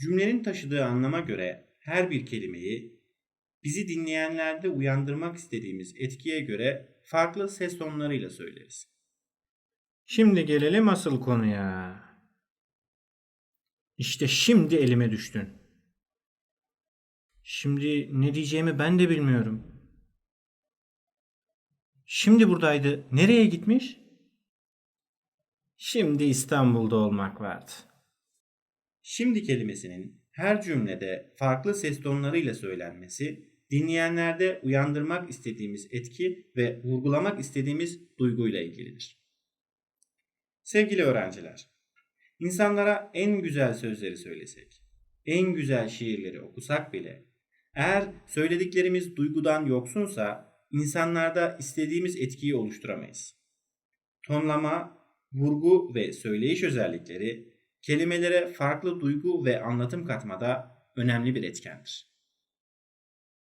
Cümlenin taşıdığı anlama göre her bir kelimeyi bizi dinleyenlerde uyandırmak istediğimiz etkiye göre farklı ses tonlarıyla söyleriz. Şimdi gelelim asıl konuya. İşte şimdi elime düştün. Şimdi ne diyeceğimi ben de bilmiyorum. Şimdi buradaydı. Nereye gitmiş? Şimdi İstanbul'da olmak vardı. Şimdi kelimesinin her cümlede farklı ses tonlarıyla söylenmesi, dinleyenlerde uyandırmak istediğimiz etki ve vurgulamak istediğimiz duyguyla ilgilidir. Sevgili öğrenciler, insanlara en güzel sözleri söylesek, en güzel şiirleri okusak bile, eğer söylediklerimiz duygudan yoksunsa insanlarda istediğimiz etkiyi oluşturamayız. Tonlama, vurgu ve söyleyiş özellikleri kelimelere farklı duygu ve anlatım katmada önemli bir etkendir.